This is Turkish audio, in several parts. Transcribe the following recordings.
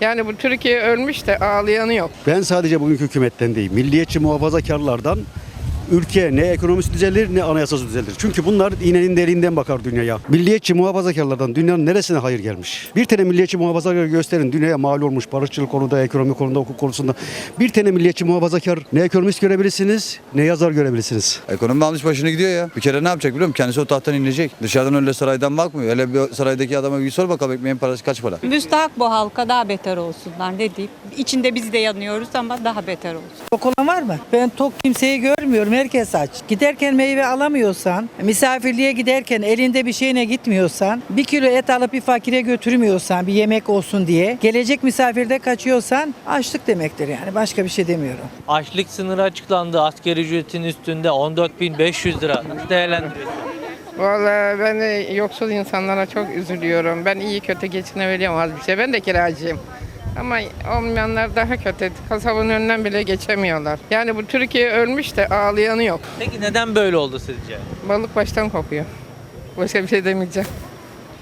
Yani bu Türkiye ölmüş de ağlayanı yok. Ben sadece bugünkü hükümetten değil, milliyetçi muhafazakarlardan ülke ne ekonomisi düzelir ne anayasası düzelir. Çünkü bunlar iğnenin derinden bakar dünyaya. Milliyetçi muhafazakarlardan dünyanın neresine hayır gelmiş? Bir tane milliyetçi muhafazakar gösterin dünyaya mal olmuş barışçılık konuda, ekonomi konuda, hukuk konusunda. Bir tane milliyetçi muhafazakar ne ekonomist görebilirsiniz ne yazar görebilirsiniz. Ekonomi almış başını gidiyor ya. Bir kere ne yapacak biliyor musun? Kendisi o tahttan inecek. Dışarıdan öyle saraydan bakmıyor. Hele bir saraydaki adama bir sor bakalım ekmeğin parası kaç para? Müstahak bu halka daha beter olsunlar ne diyeyim. İçinde biz de yanıyoruz ama daha beter olsun. Tok olan var mı? Ben tok kimseyi görmüyorum. Herkes aç. Giderken meyve alamıyorsan, misafirliğe giderken elinde bir şeyine gitmiyorsan, bir kilo et alıp bir fakire götürmüyorsan bir yemek olsun diye, gelecek misafirde kaçıyorsan açlık demektir yani. Başka bir şey demiyorum. Açlık sınırı açıklandı. Asgari ücretin üstünde 14.500 lira. Nasıl değerlendiriyorsunuz? Vallahi ben de yoksul insanlara çok üzülüyorum. Ben iyi kötü geçinebiliyorum az bir şey. Ben de kiracıyım. Ama olmayanlar daha kötü. Kasabın önünden bile geçemiyorlar. Yani bu Türkiye ölmüş de ağlayanı yok. Peki neden böyle oldu sizce? Balık baştan kopuyor. Başka bir şey demeyeceğim.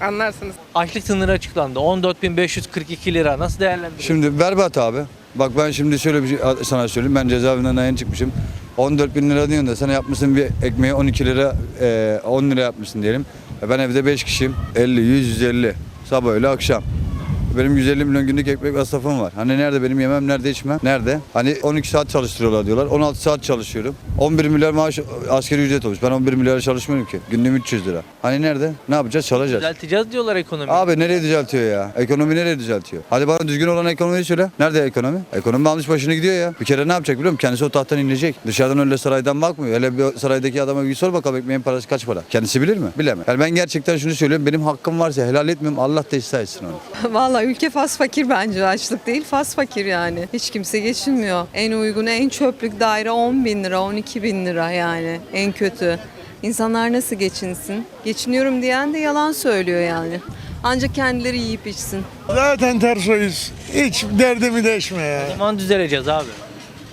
Anlarsınız. Açlık sınırı açıklandı. 14.542 lira. Nasıl değerlendiriyorsunuz? Şimdi berbat abi. Bak ben şimdi şöyle bir şey sana söyleyeyim. Ben cezaevinden yeni çıkmışım. 14 bin lira diyorsun da sen yapmışsın bir ekmeği 12 lira, e, 10 lira yapmışsın diyelim. E, Ben evde 5 kişiyim. 50, 100, 150. Sabah öyle akşam. Benim 150 milyon günlük ekmek masrafım var. Hani nerede benim yemem, nerede içmem? Nerede? Hani 12 saat çalıştırıyorlar diyorlar. 16 saat çalışıyorum. 11 milyar maaş askeri ücret olmuş. Ben 11 milyara çalışmıyorum ki. Günlüğüm 300 lira. Hani nerede? Ne yapacağız? Çalacağız. Düzelteceğiz diyorlar ekonomiyi. Abi nereye düzeltiyor ya? Ekonomi nereye düzeltiyor? Hadi bana düzgün olan ekonomiyi söyle. Nerede ekonomi? Ekonomi almış başını gidiyor ya. Bir kere ne yapacak biliyor musun? Kendisi o tahttan inecek. Dışarıdan öyle saraydan bakmıyor. Hele bir saraydaki adama bir sor bakalım ekmeğin parası kaç para? Kendisi bilir mi? Bilemez. Yani ben gerçekten şunu söylüyorum. Benim hakkım varsa helal etmiyorum. Allah da etsin onu. Vallahi ülke fas fakir bence açlık değil fas fakir yani. Hiç kimse geçinmiyor. En uygun en çöplük daire 10 bin lira 12 bin lira yani en kötü. İnsanlar nasıl geçinsin? Geçiniyorum diyen de yalan söylüyor yani. Ancak kendileri yiyip içsin. Zaten tersoyuz. Hiç derdimi deşme ya. O zaman düzeleceğiz abi.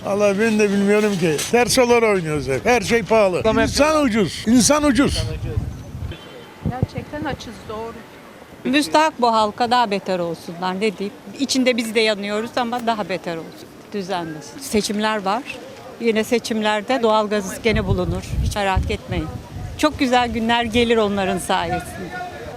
Allah ben de bilmiyorum ki. Tersolar oynuyoruz hep. Her şey pahalı. İnsan ucuz. İnsan ucuz. Gerçekten açız doğru. Müstahak bu halka daha beter olsunlar ne diyeyim. İçinde biz de yanıyoruz ama daha beter olsun. Düzenlesin. Seçimler var. Yine seçimlerde doğalgaz gene bulunur. Hiç merak etmeyin. Çok güzel günler gelir onların sayesinde.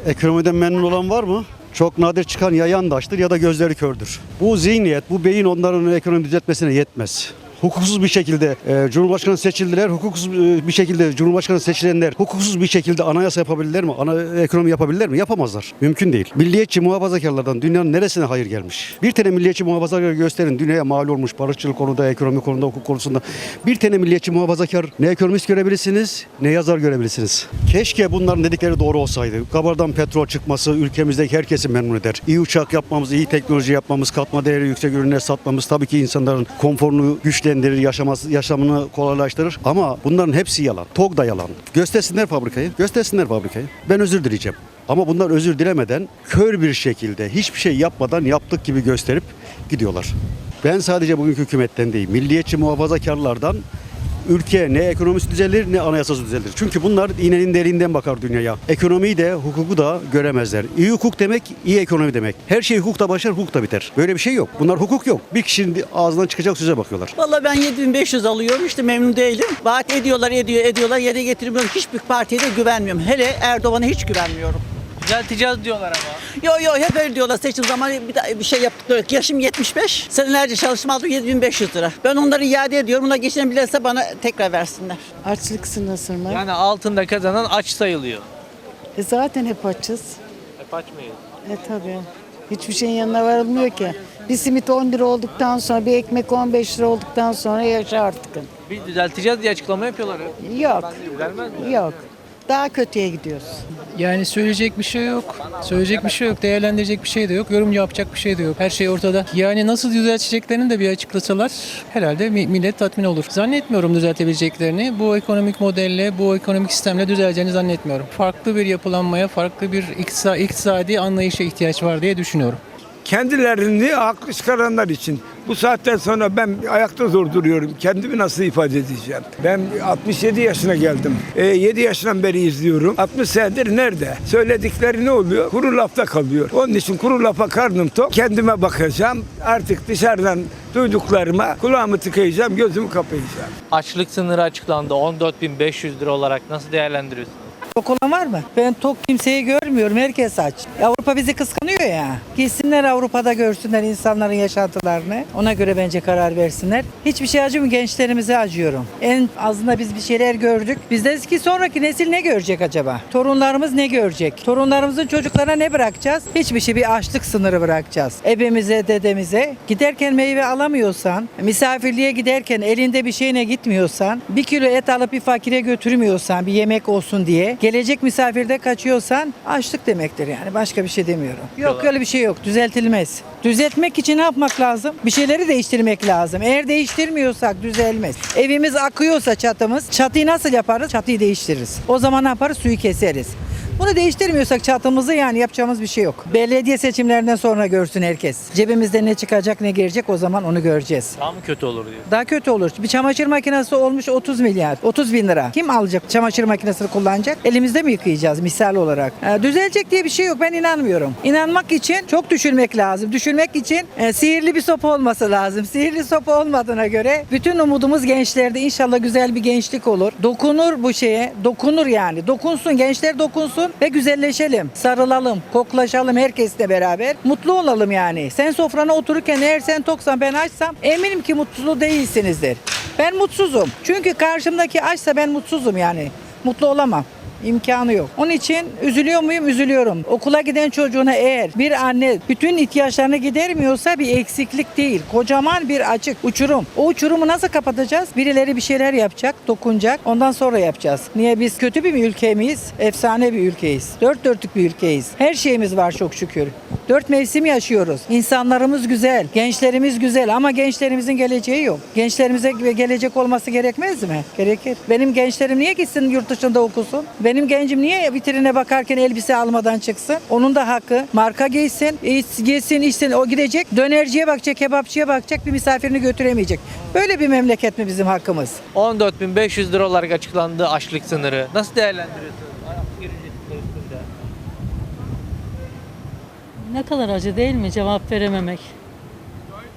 Ekonomiden memnun olan var mı? Çok nadir çıkan ya yandaştır ya da gözleri kördür. Bu zihniyet, bu beyin onların ekonomi düzeltmesine yetmez. Hukuksuz bir şekilde e, Cumhurbaşkanı seçildiler. Hukuksuz e, bir şekilde Cumhurbaşkanı seçilenler hukuksuz bir şekilde anayasa yapabilirler mi? Ana ekonomi yapabilirler mi? Yapamazlar. Mümkün değil. Milliyetçi muhafazakarlardan dünyanın neresine hayır gelmiş? Bir tane milliyetçi muhafazakar gösterin dünyaya mal olmuş barışçılık konuda, ekonomi konuda, hukuk konusunda. Bir tane milliyetçi muhafazakar ne ekonomist görebilirsiniz ne yazar görebilirsiniz. Keşke bunların dedikleri doğru olsaydı. Kabardan petrol çıkması ülkemizdeki herkesi memnun eder. İyi uçak yapmamız, iyi teknoloji yapmamız, katma değeri yüksek ürünler satmamız tabii ki insanların konforunu güçlendirir, yaşaması, yaşamını kolaylaştırır. Ama bunların hepsi yalan. TOG da yalan. Göstersinler fabrikayı, göstersinler fabrikayı. Ben özür dileyeceğim. Ama bunlar özür dilemeden kör bir şekilde hiçbir şey yapmadan yaptık gibi gösterip gidiyorlar. Ben sadece bugünkü hükümetten değil, milliyetçi muhafazakarlardan ülke ne ekonomisi düzelir ne anayasası düzelir. Çünkü bunlar iğnenin derinden bakar dünyaya. Ekonomiyi de hukuku da göremezler. İyi hukuk demek iyi ekonomi demek. Her şey hukukta başlar hukukta biter. Böyle bir şey yok. Bunlar hukuk yok. Bir kişinin ağzından çıkacak söze bakıyorlar. Vallahi ben 7500 alıyorum işte memnun değilim. Vaat ediyorlar ediyor ediyorlar yere getirmiyorum. Hiçbir partiye de güvenmiyorum. Hele Erdoğan'a hiç güvenmiyorum. Düzelteceğiz diyorlar ama. Yo yo hep öyle diyorlar seçim zamanı bir, daha bir şey yaptıkları. yok. Yaşım 75. Senelerce çalışma aldım 7500 lira. Ben onları iade ediyorum. Buna geçinebilirse bana tekrar versinler. Açlık sınırsın mı? Yani altında kazanan aç sayılıyor. E zaten hep açız. Hep aç mıyız? E tabii. Hiçbir şeyin yanına varılmıyor ki. Bir simit 10 lira olduktan sonra, bir ekmek 15 lira olduktan sonra yaşa artık. Biz düzelteceğiz diye açıklama yapıyorlar. hep. Yok, Düzelmez mi? yok. Daha kötüye gidiyoruz. Yani söyleyecek bir şey yok. Söyleyecek bir şey yok. Değerlendirecek bir şey de yok. Yorum yapacak bir şey de yok. Her şey ortada. Yani nasıl düzelteceklerini de bir açıklasalar herhalde mi- millet tatmin olur. Zannetmiyorum düzeltebileceklerini. Bu ekonomik modelle, bu ekonomik sistemle düzeleceğini zannetmiyorum. Farklı bir yapılanmaya, farklı bir iktisadi anlayışa ihtiyaç var diye düşünüyorum. Kendilerini haklı çıkaranlar için. Bu saatten sonra ben ayakta zor duruyorum. Kendimi nasıl ifade edeceğim? Ben 67 yaşına geldim. E, 7 yaşından beri izliyorum. 60 senedir nerede? Söyledikleri ne oluyor? Kuru lafta kalıyor. Onun için kuru lafa karnım tok. Kendime bakacağım. Artık dışarıdan duyduklarıma kulağımı tıkayacağım, gözümü kapayacağım. Açlık sınırı açıklandı 14.500 lira olarak nasıl değerlendiriyorsunuz? Tok olan var mı? Ben tok kimseyi görmüyorum. Herkes aç. Avrupa bizi kıskanıyor ya. Gitsinler Avrupa'da görsünler insanların yaşantılarını. Ona göre bence karar versinler. Hiçbir şey acımıyor. Gençlerimize acıyorum. En azında biz bir şeyler gördük. Biz deriz ki sonraki nesil ne görecek acaba? Torunlarımız ne görecek? Torunlarımızın çocuklarına ne bırakacağız? Hiçbir şey bir açlık sınırı bırakacağız. Ebemize, dedemize. Giderken meyve alamıyorsan, misafirliğe giderken elinde bir şeyine gitmiyorsan, bir kilo et alıp bir fakire götürmüyorsan bir yemek olsun diye, gelecek misafirde kaçıyorsan açlık demektir yani. Başka bir şey demiyorum. Yok öyle bir şey yok. Düzeltilmez. Düzeltmek için ne yapmak lazım? Bir şeyleri değiştirmek lazım. Eğer değiştirmiyorsak düzelmez. Evimiz akıyorsa çatımız, çatıyı nasıl yaparız? Çatıyı değiştiririz. O zaman ne yaparız? Suyu keseriz. Bunu değiştirmiyorsak çatımızı yani yapacağımız bir şey yok. Belediye seçimlerinden sonra görsün herkes. Cebimizde ne çıkacak ne girecek o zaman onu göreceğiz. Daha mı kötü olur diyor. Daha kötü olur. Bir çamaşır makinesi olmuş 30 milyar, 30 bin lira. Kim alacak çamaşır makinesini kullanacak? Elimizde mi yıkayacağız misal olarak? Ee, düzelecek diye bir şey yok. Ben inanmıyorum. İnanmak için çok düşünmek lazım. Düşünmek için e, sihirli bir sopa olması lazım. Sihirli sopa olmadığına göre bütün umudumuz gençlerde. İnşallah güzel bir gençlik olur. Dokunur bu şeye. Dokunur yani. Dokunsun. Gençler dokunsun ve güzelleşelim. Sarılalım, koklaşalım herkesle beraber. Mutlu olalım yani. Sen sofrana otururken eğer sen toksan ben açsam eminim ki mutlu değilsinizdir. Ben mutsuzum. Çünkü karşımdaki açsa ben mutsuzum yani. Mutlu olamam. İmkanı yok. Onun için üzülüyor muyum? Üzülüyorum. Okula giden çocuğuna eğer bir anne bütün ihtiyaçlarını gidermiyorsa bir eksiklik değil. Kocaman bir açık, uçurum. O uçurumu nasıl kapatacağız? Birileri bir şeyler yapacak, dokunacak. Ondan sonra yapacağız. Niye biz kötü bir ülke miyiz? Efsane bir ülkeyiz. Dört dörtlük bir ülkeyiz. Her şeyimiz var çok şükür. Dört mevsim yaşıyoruz. İnsanlarımız güzel, gençlerimiz güzel ama gençlerimizin geleceği yok. Gençlerimize gelecek olması gerekmez mi? Gerekir. Benim gençlerim niye gitsin yurt dışında okusun? Benim gencim niye vitrine bakarken elbise almadan çıksın? Onun da hakkı. Marka giysin, giysin, içsin. O gidecek, dönerciye bakacak, kebapçıya bakacak, bir misafirini götüremeyecek. Böyle bir memleket mi bizim hakkımız? 14.500 lira olarak açıklandı açlık sınırı. Nasıl değerlendiriyorsunuz? Asgari ücretin üstünde. Ne kadar acı değil mi cevap verememek?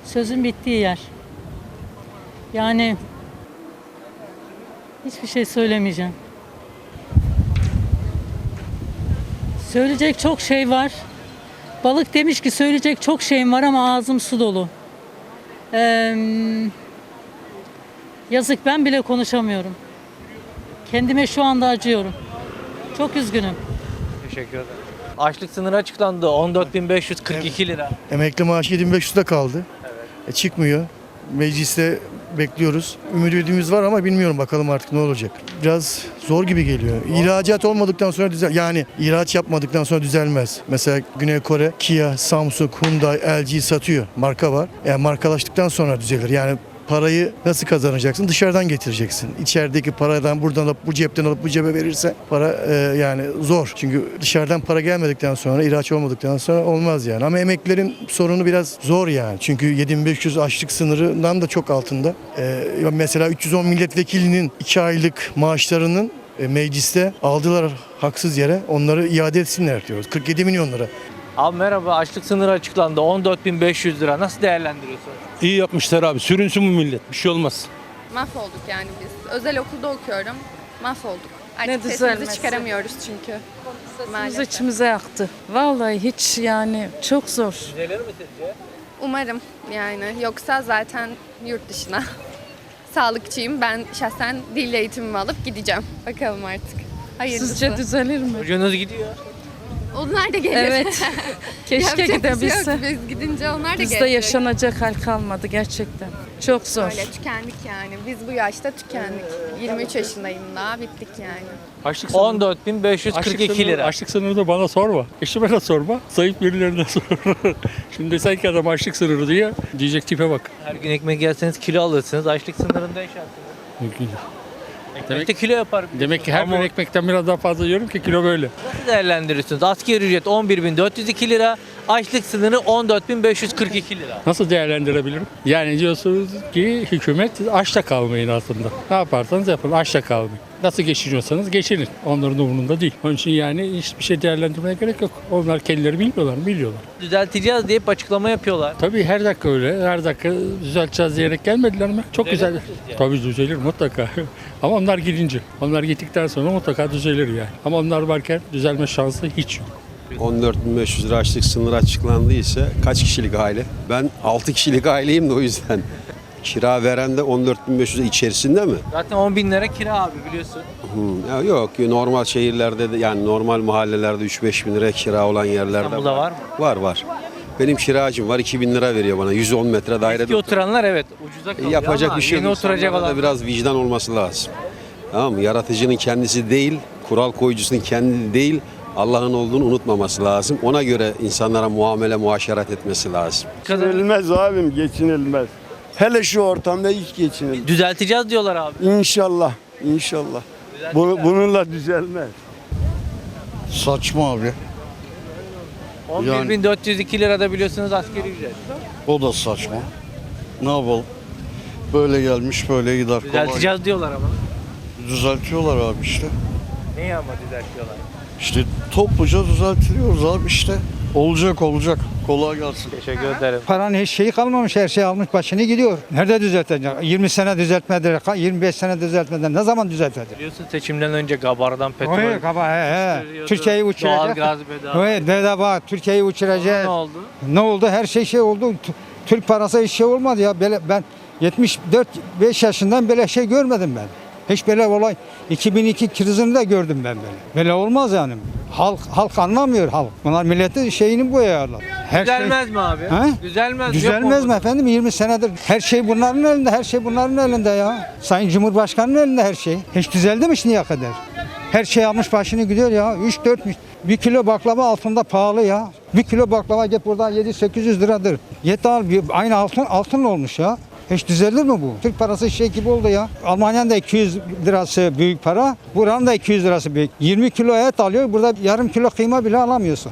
Sözün bittiği yer. Yani hiçbir şey söylemeyeceğim. Söyleyecek çok şey var. Balık demiş ki söyleyecek çok şeyim var ama ağzım su dolu. Ee, yazık ben bile konuşamıyorum. Kendime şu anda acıyorum. Çok üzgünüm. Teşekkür ederim. Açlık sınırı açıklandı 14.542 lira. Emekli maaşı 7500'de kaldı. E, çıkmıyor. Mecliste bekliyoruz. Ümidimiz var ama bilmiyorum bakalım artık ne olacak. Biraz zor gibi geliyor. İhracat olmadıktan sonra düzel yani ihraç yapmadıktan sonra düzelmez. Mesela Güney Kore, Kia, Samsung, Hyundai, LG satıyor. Marka var. Yani markalaştıktan sonra düzelir. Yani parayı nasıl kazanacaksın? Dışarıdan getireceksin. İçerideki paradan buradan alıp bu cepten alıp bu cebe verirse para e, yani zor. Çünkü dışarıdan para gelmedikten sonra, ihraç olmadıktan sonra olmaz yani. Ama emeklilerin sorunu biraz zor yani. Çünkü 7500 açlık sınırından da çok altında. E, mesela 310 milletvekilinin 2 aylık maaşlarının e, mecliste aldılar haksız yere. Onları iade etsinler diyoruz. 47 milyon lira. Abi merhaba açlık sınırı açıklandı 14.500 lira. Nasıl değerlendiriyorsunuz? İyi yapmışlar abi. Sürünsün bu millet. Bir şey olmaz. Mahvolduk yani biz. Özel okulda okuyorum. Mahvolduk. Artık Ne sesimizi düzelmesi? çıkaramıyoruz çünkü. Biz Maalesef. içimize yaktı. Vallahi hiç yani çok zor. Düzelir mi sizce? Umarım yani. Yoksa zaten yurt dışına. Sağlıkçıyım. Ben şahsen dil eğitimimi alıp gideceğim. Bakalım artık. Hayırlısı. Sizce düzelir mi? Çocuğunuz gidiyor. Onlar da gelir. Evet. Keşke Yapacak bir şey gidebilse. yok. Biz gidince onlar da Bizde gelecek. yaşanacak hal kalmadı gerçekten. Çok zor. Öyle tükendik yani. Biz bu yaşta tükendik. 23 yaşındayım daha. Bittik yani. Açlık 14.542 lira. Açlık sınırı da bana sorma. Eşime de sorma. Zayıf birilerine sor. Şimdi sen ki adam açlık sınırı diye diyecek tipe bak. Her gün ekmek yerseniz kilo alırsınız. Açlık sınırında yaşarsınız. Ekmek de kilo yapar. Demek ki her Ama gün ekmekten biraz daha fazla yiyorum ki kilo böyle. Nasıl değerlendiriyorsunuz? Asgari ücret 11.402 lira. Açlık sınırı 14.542 lira. Nasıl değerlendirebilirim? Yani diyorsunuz ki hükümet açta kalmayın aslında. Ne yaparsanız yapın açta kalmayın. Nasıl geçiniyorsanız geçinin. Onların umurunda değil. Onun için yani hiçbir şey değerlendirmeye gerek yok. Onlar kendileri bilmiyorlar mı? Biliyorlar. Düzelteceğiz diye açıklama yapıyorlar. Tabii her dakika öyle. Her dakika düzelteceğiz diyerek gelmediler mi? Çok Düzelir güzel. sizce? Tabii düzelir mutlaka. Ama onlar gidince. Onlar gittikten sonra mutlaka düzelir yani. Ama onlar varken düzelme şansı hiç yok. 14.500 lira açlık sınırı açıklandıysa kaç kişilik aile? Ben 6 kişilik aileyim de o yüzden. Kira veren de 14.500 lira içerisinde mi? Zaten 10 bin lira kira abi biliyorsun. Hmm, ya yok normal şehirlerde de yani normal mahallelerde 3-5 bin lira kira olan yerlerde İstanbul'da var mı? Var var. Benim kiracım var 2000 lira veriyor bana 110 metre dairede. Eski oturanlar evet ucuza kalıyor Yapacak ama bir şey yeni yok. oturacak olan biraz vicdan olması lazım. Tamam mı? Yaratıcının kendisi değil, kural koyucusunun kendi değil, Allah'ın olduğunu unutmaması lazım. Ona göre insanlara muamele, muaşerat etmesi lazım. Geçinilmez abim geçinilmez. Hele şu ortamda hiç geçinilmez. düzelteceğiz diyorlar abi. İnşallah, inşallah. Bunu, bununla düzelmez. Saçma abi. 11.402 lirada biliyorsunuz asgari ücret. O da saçma. Ne yapalım? Böyle gelmiş böyle gider. Düzelteceğiz diyorlar ama. Düzeltiyorlar abi işte. Neyi ama düzeltiyorlar? İşte topluca düzeltiliyoruz abi işte. Olacak olacak. Kolay gelsin. Teşekkür ederim. Paranın hiç şeyi kalmamış her şey almış başını gidiyor. Nerede düzeltecek? 20 sene düzeltmedi, 25 sene düzeltmeden ne zaman düzeltecek? Biliyorsun seçimden önce Gabar'dan petrol Oy, kaba, he, he. Türkiye'yi uçuracak. Doğalgaz bedava. Evet bedava Türkiye'yi uçuracak. Ne oldu? Ne oldu? Her şey şey oldu. Türk parası hiç şey olmadı ya. Böyle, ben 74 5 yaşından böyle şey görmedim ben. Hiç böyle olay 2002 krizini de gördüm ben böyle. Böyle olmaz yani. Halk halk anlamıyor halk. Bunlar milletin şeyini boyarlar. Her şey Düzelmez mi abi? He? Düzelmez. Düzelmez mi efendim? 20 senedir her şey bunların elinde, her şey bunların elinde ya. Sayın Cumhurbaşkanı'nın elinde her şey. Hiç düzeldi mi şimdiye kadar? Her şey almış başını gidiyor ya. 3 4 bir kilo baklava altında pahalı ya. Bir kilo baklava git buradan 7 800 liradır. Yet al bir- aynı altın altın olmuş ya. Hiç düzelir mi bu? Türk parası şey gibi oldu ya. Almanya'nın da 200 lirası büyük para. Buranın da 200 lirası büyük. 20 kilo et alıyor. Burada yarım kilo kıyma bile alamıyorsun.